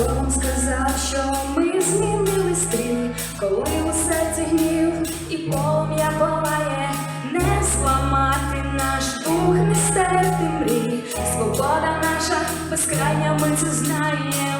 Хто сказав, що ми змінили стріли, коли у серці гнів і пом'я палає, не зламати наш дух, не стерти мрій, свобода наша безкрайня, ми це знаємо.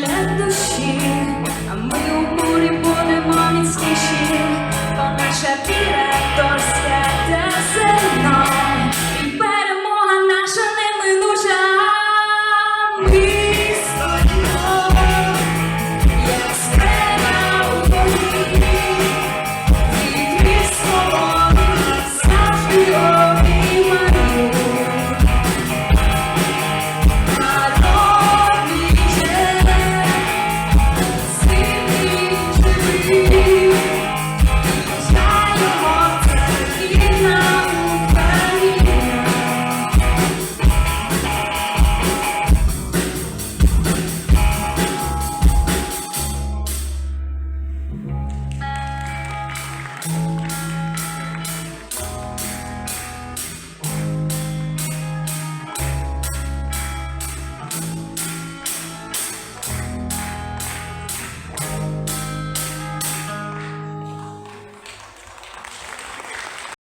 let the sheep